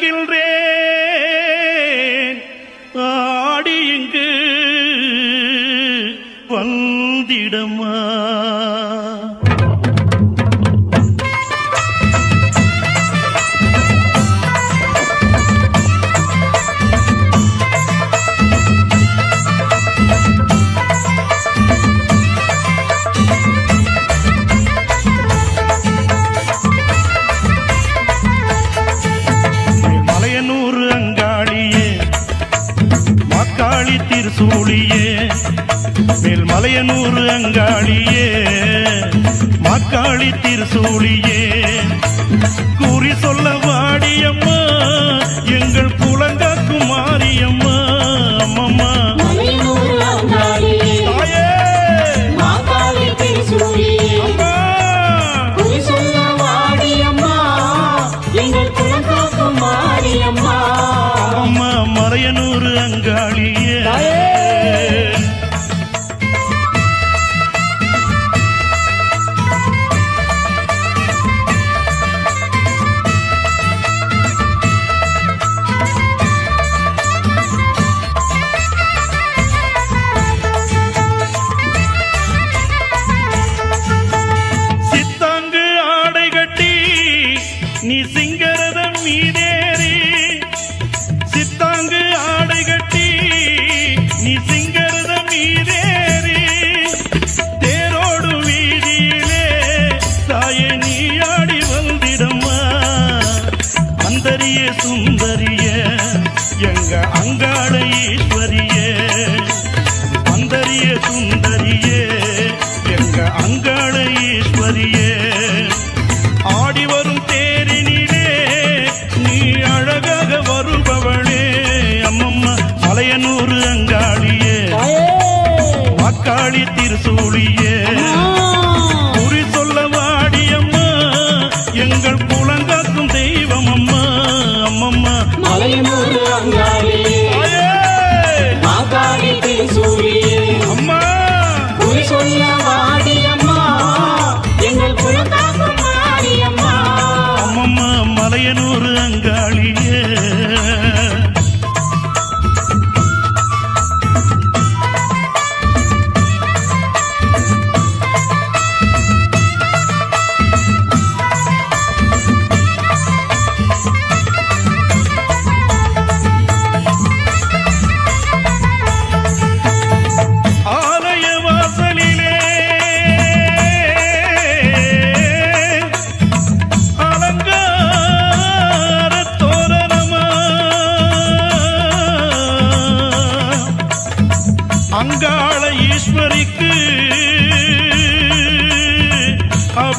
அழைக்கின்றேன் ஆடி இங்கு வந்திடமா? மாக்காளி திருசூழியே மேல் மலையனூர் அங்காளியே மாக்காளி திருசூழியே கூறி சொல்ல வாடியம் ஈஸ்வரியே அந்தரிய சுந்தரியே எங்க அங்காள ஈஸ்வரியே. ஆடி வரும் தேரினிலே நீ அழகாக வருபவளே. அம்மம்மா மலையனூர் அங்காளியே. வாக்காளி திருசூழியே குறி சொல்ல வாடியம்மா எங்கள் புலங்காக்கும் தெய்வம் அம்மா. அம்மம்மா மலையனூர் அங்காளியே, திருச்சூழியே, அம்மா. குறி சொல்ல வாடியம்மா, எங்கள் குலகாக்கும் மாரியம்மா. அம்மம்மா மலையனூர் அங்காளியே.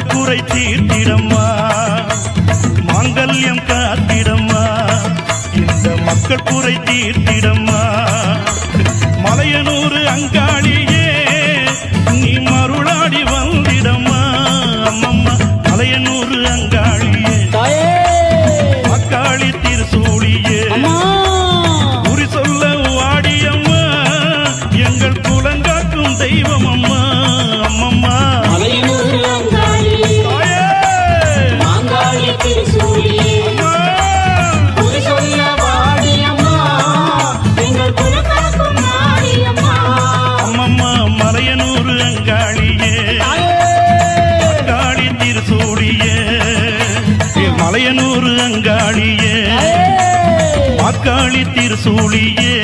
குறை தீர்த்திடம்மா. மாங்கல்யம் காத்திடம்மா. இந்த மக்கள் குறை தீர்த்திடம்மா. மலையனூர் அங்காளியே நீ மருளாடி வந்திடம்மா. அம்மம்மா மலையனூர் அங்காளியே. தாயே! அக்காளி திருசூழியே குறி சொல்ல வாடியம்மா. எங்கள் குலங்காக்கும் தெய்வம் அம்மா. திருசூழியே.